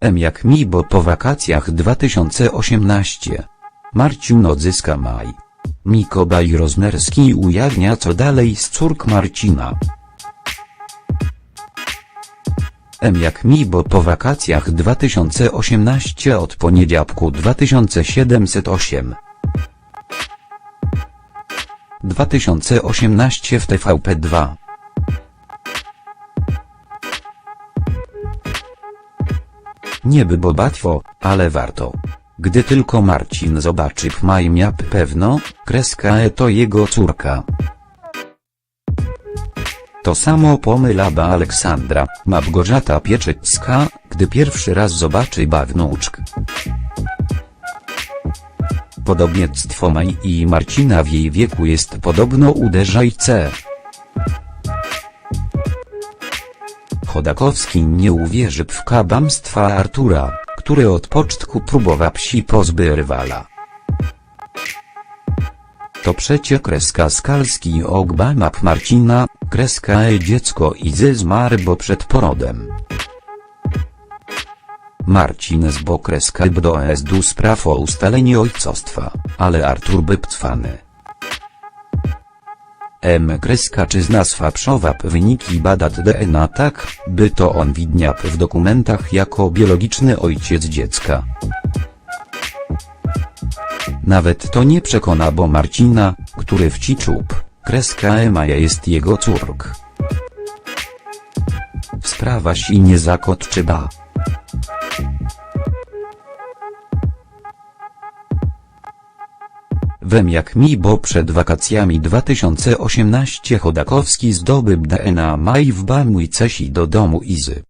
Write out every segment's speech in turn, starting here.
M jak mi bo po wakacjach 2018. Marcin odzyska maj. Mikołaj Roznerski ujawnia co dalej z córk Marcina. M jak mi bo po wakacjach 2018 od poniedziałku 2708. 2018 w TVP2. Nie bo łatwo, ale warto. Gdy tylko Marcin zobaczy Maj miap pewno, kreska E to jego córka. To samo pomylaba Aleksandra, Małgorzata Pieczecka, gdy pierwszy raz zobaczy Bawnuczk. Podobieństwo Maj i Marcina w jej wieku jest podobno uderzajce. Chodakowski nie uwierzy w kabamstwa Artura, który od początku próbował psi pozby rywala. To przecie kreska Skalski Ogbamap Marcina, kreska e dziecko Izy zmarł bo przed porodem. Marcin z bo kreska do esdu spraw o ustalenie ojcostwa, ale Artur by pcwany. M. Czy zna swapszowap wyniki badat DNA tak, by to on widniał w dokumentach jako biologiczny ojciec dziecka. Nawet to nie przekona bo Marcina, który wci czub, kreska Emaja jest jego córk. Sprawa si nie zakot Wem jak mi bo przed wakacjami 2018 Chodakowski zdobył DNA Maj w Bamu Cesi do domu Izy.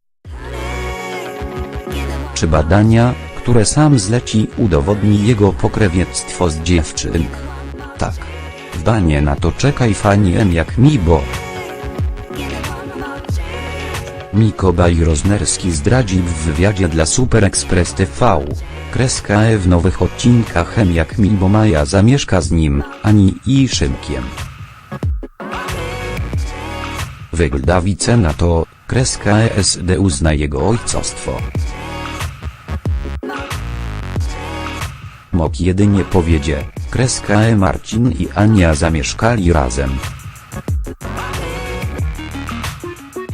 Czy badania, które sam zleci udowodni jego pokrewieństwo z dziewczynk? Tak. W banie na to czekaj fani M jak mi bo. Mikołaj Roznerski zdradzi w wywiadzie dla Super Express TV. Kreska E w nowych odcinkach jak mi bo Maja zamieszka z nim, Ani i Szymkiem. Wygląda wice na to, kreska ESD uzna jego ojcostwo. Mok jedynie powiedzie, kreska E Marcin i Ania zamieszkali razem.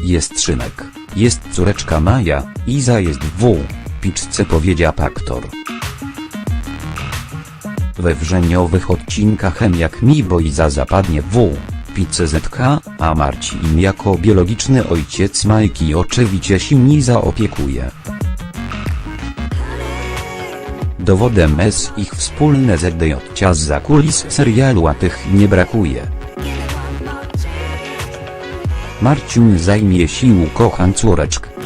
Jest Szymek, jest córeczka Maja, Iza jest w piczce powiedział aktor. We wrzeniowych odcinkach M jak mi bo Iza zapadnie w pizzę ZK, a Marcin jako biologiczny ojciec Majki oczywiście się nie zaopiekuje. Dowodem jest ich wspólne ZDJ z za kulis serialu a tych nie brakuje. Marcin zajmie sił kochan córeczk.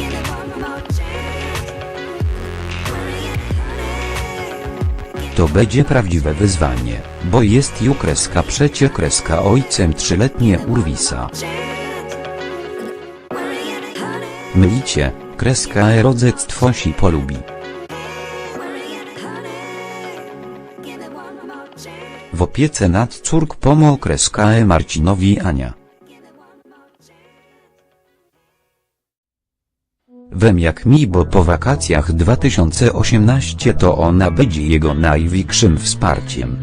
To będzie prawdziwe wyzwanie, bo jest ju kreska przecie kreska ojcem trzyletnie Urwisa. Mylicie, kreska erodzectwo si polubi. W opiece nad córk pomo kreska e Marcinowi Ania. Wem jak mi bo po wakacjach 2018 to ona będzie jego największym wsparciem.